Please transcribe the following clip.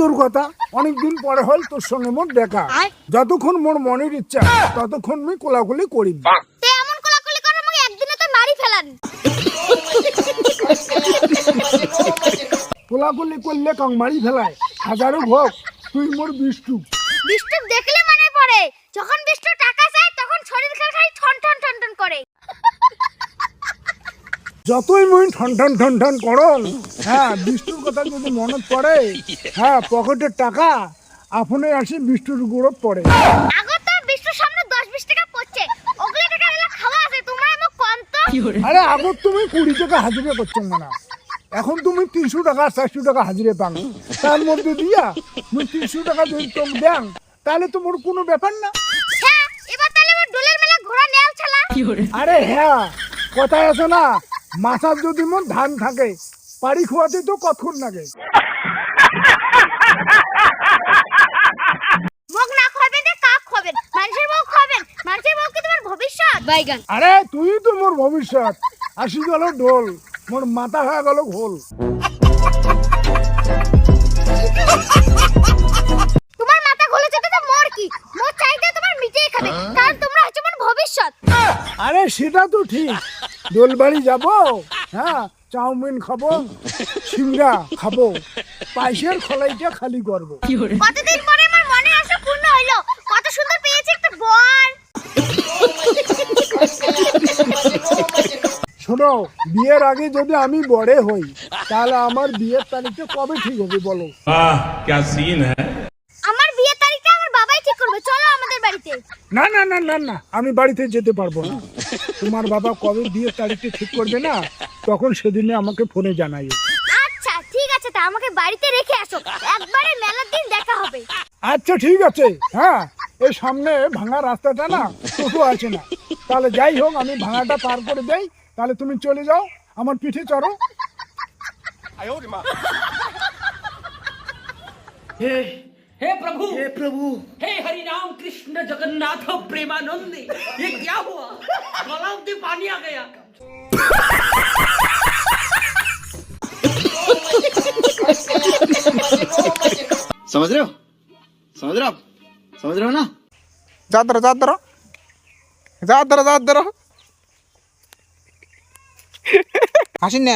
কথা অনেকদিন পরে হল তোর সঙ্গে মোর দেখা। যতক্ষণ মোর মনের ইচ্ছা ততক্ষণ আমি কোলাকুলি করি এমন কোলাকুলি করে আমাকে একদিনে তো মারি ফেলান। কোলাকুলি করলে কং মারি ফেলায়। হাজারো ভোগ তুই মোর বিষ্টু বিষ্টু দেখলে মনে পড়ে। যখন বিষ্টু যতই মুই ঠন ঠন ঠন ঠন করং হ্যাঁ বিষ্টুর কথা যদি মনত পড়ে হ্যাঁ পকেটের টাকা আপনি আসি বিষ্টুর গুঁড়ো পড়ে আগত তো বিষ্টুর সামনে দশ বিশ টাকা পড়ছে। ওগুলো টাকা এলা খাওয়া আছে তোমরা আমাকে কন্ত? আরে আগত তুমি কুড়ি টাকা হাজিরে করছেন না। এখন তুমি তিনশো টাকা চারশো টাকা হাজিরে পান তার মধ্যে দিয়া মুই তিনশো টাকা যদি তোম দেন তাহলে তো মোর কোনো ব্যাপার না। হ্যাঁ এবার তাহলে আমার ডোলের মেলা ঘোড়া নেয়াল ছালা। আরে হ্যাঁ কথায় আছে না। মাথার যদি মোর ধান থাকে পাড়ি খোয়াতে তো কতক্ষণ লাগে? মুখ না খাবেন না কাক খাবেন মানুষের বউ খাবেন মানুষের বউ কি তোমার ভবিষ্যৎ? বাইগান। আরে তুই তো মোর ভবিষ্যৎ। আসি গেল ঢোল মোর মাথা হয়ে গেল ঘোল। তোমার মাথা গলে যেতে তো মোর কি? মোর চাইতে তোমার মিটিয়ে খাবে। কারণ তোমরা হচ্ছে আমার ভবিষ্যৎ। আরে সেটা তো ঠিক। দোলবাড়ি যাব হ্যাঁ চাউমিন খাব সিংড়া খাব পায়েসের খলাইটা খালি করব। কতদিন পরে আমার মনে পূর্ণ কত সুন্দর পেয়েছি একটা বর। শোনো বিয়ের আগে যদি আমি বড়ে হই তাহলে আমার বিয়ের তারিখটা কবে ঠিক হবে বলো? বাহ ক্যা সিন না না না না না আমি বাড়িতে যেতে পারব না। তোমার বাবা কবে বিয়ের তারিখটা ঠিক করবে না তখন সেদিনে আমাকে ফোনে জানাই আচ্ছা ঠিক আছে তা আমাকে বাড়িতে রেখে আসো। একবারে মেলার দিন দেখা হবে। আচ্ছা ঠিক আছে হ্যাঁ এই সামনে ভাঙা রাস্তাটা না টোটো আছে না। তাহলে যাই হোক আমি ভাঙাটা পার করে দেই তাহলে তুমি চলে যাও আমার পিঠে চড়ো। हे हे प्रभु! हे प्रभु! हे हरि राम कृष्ण जगन्नाथ प्रेमानंद ये क्या हुआ? गला में पानी आ गया। समझ रहे हो? समझ रहे हो समझ रहे हो ना? जाते रहो जाते रहो। जाते रहो जाते रहो। हसीन ने